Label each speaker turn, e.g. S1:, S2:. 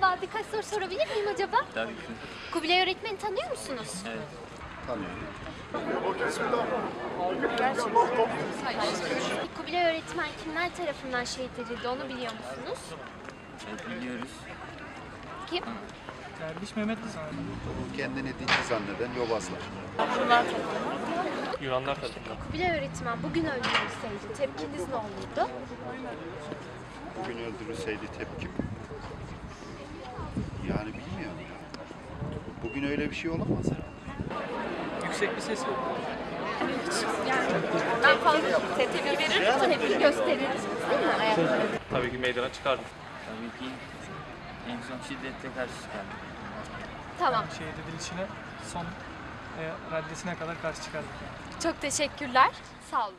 S1: Merhaba, birkaç soru sorabilir miyim acaba?
S2: Tabii ki.
S1: Kubilay öğretmeni tanıyor musunuz?
S2: Evet.
S1: Kubilay öğretmen kimler tarafından şehit edildi onu biliyor musunuz?
S2: Evet biliyoruz.
S1: Kim?
S3: Derviş Mehmet'ti sanırım.
S4: Kendini dinci zanneden yobazlar.
S3: Yunanlar tarafından.
S1: Kubilay öğretmen bugün öldürülseydi tepkiniz ne olurdu?
S4: Bugün öldürülseydi tepkim. Yani bilmiyorum. Bugün öyle bir şey olamaz herhalde.
S3: Yüksek bir ses yok.
S1: Ben fazla tepki verir tepki gösterirsiniz değil mi? Ayakta.
S3: Tabii ki meydana çıkardık.
S2: Tabii ki en son şiddetle karşı çıkardık.
S1: Tamam.
S3: Şehit edilişine son e, raddesine kadar karşı çıkardık.
S1: Çok teşekkürler. Sağ olun.